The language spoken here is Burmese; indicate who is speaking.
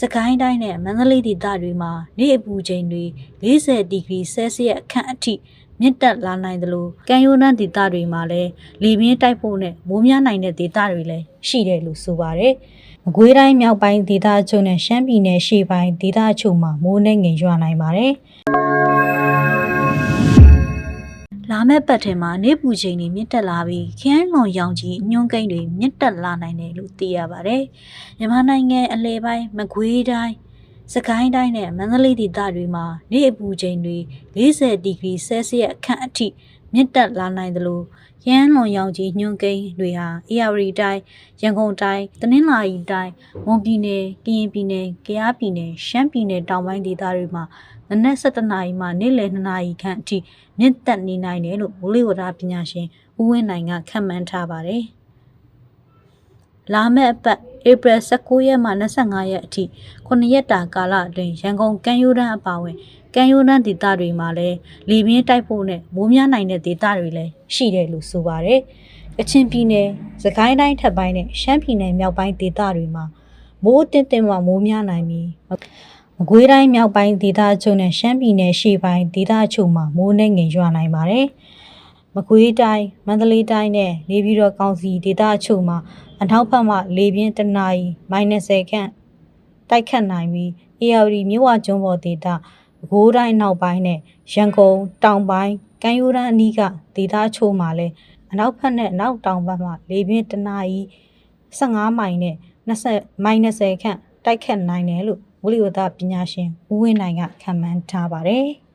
Speaker 1: စကိုင်းတိုင်းနဲ့မန္တလေးဒေသတွေမှာနေ့အပူချိန်တွေ40ဒီဂရီဆဲလ်စီယပ်ခန့်အထိမြင့်တက်လာနိုင်တယ်လို့ကံရိုးတန်းဒေသတွေမှာလည်းလေပြင်းတိုက်ဖို့နဲ့မိုးများနိုင်တဲ့ဒေသတွေလည်းရှိတယ်လို့ဆိုပါတယ်။မကွေးတိုင်းမြောက်ပိုင်းဒေသအချို့နဲ့ရှမ်းပြည်နယ်ရှေ့ပိုင်းဒေသအချို့မှာမိုးနဲ့ငင်ရွာနိုင်ပါတယ်။ လာမယ့်ပတ်ထဲမှာနေပူချိန်တွေမြင့်တက်လာပြီးခရမ်းလွန်ရောင်ကြီးညွှန်းကိန်းတွေမြင့်တက်လာနိုင်တယ်လို့သိရပါတယ်။မြန်မာနိုင်ငံအလဲပိုင်းမကွေးတိုင်းစကိုင်းတိုင်းနဲ့မန္တလေးဒေသတွေမှာနေအပူချိန်တွေ40ဒီဂရီဆဲလ်စီယပ်ခန့်အထိ မြင့်တက်လာနိုင်တယ်လို့ရန်လွန်ရောင်ကြီးညွှန်းကိန်းတွေဟာအေရဝတီတိုင်းရန်ကုန်တိုင်းတနင်္လာရီတိုင်းမွန်ပြည်နယ်ကရင်ပြည်နယ်ကယားပြည်နယ်ရှမ်းပြည်နယ်တောင်ပိုင်းဒေသတွေမှာနနက်7:00နာရီမှနေ့လယ်2:00နာရီခန့်အထိမြင့်တက်နေနိုင်တယ်လို့မိုးလေဝသပညာရှင်ဦးဝင်းနိုင်ကခန့်မှန်းထားပါတယ်။လာမယ့်အပတ် ဧပြီ19ရက်မှ25ရက်အထိ9ရက်တာကာလအတွင်းရန်ကုန်ကမ်းရိုးတန်းအပါအဝင်ကမ်းရိုးတန်းဒေသတွေမှာလည်းလေပြင်းတိုက်ဖို့နဲ့မိုးများနိုင်တဲ့ဒေသတွေလည်းရှိတယ်လို့ဆိုပါတယ်။ကချင်ပြည်နယ်၊စကိုင်းတိုင်းထပ်ပိုင်းနဲ့ရှမ်းပြည်နယ်မြောက်ပိုင်းဒေသတွေမှာမိုးတင်းတင်းမှမိုးများနိုင်ပြီးမကွေးတိုင်းမြောက်ပိုင်းဒေသအချို့နဲ့ရှမ်းပြည်နယ်ရှေ့ပိုင်းဒေသအချို့မှာမိုးနဲ့ငင်ရွာနိုင်ပါတယ်။ မကွေးတိုင်း၊မန္တလေးတိုင်းနဲ့နေပြည်တော်ကောင်စီဒေသအချို့မှာအနောက်ဘက်မှလေပြင်းတနအီ -30 ခန့်တိုက်ခတ်နိုင်ပြီးအေရဝတီမြစ်ဝကျွန်းပေါ်ဒေသပဲခူးတိုင်းနောက်ပိုင်းနဲ့ရန်ကုန်တောင်ပိုင်းကမ်းရိုးတန်းအနီးကဒေသအချို့မှာလည်းအနောက်ဘက်နဲ့အနောက်တောင်ဘက်မှလေပြင်းတနအီ15မိုင်နဲ့20မိုင်20ခန့်တိုက်ခတ်နိုင်တယ်လို့မိုးလေဝသပညာရှင်ဦးဝင်းနိုင်ကခန့်မှန်းထားပါတယ်။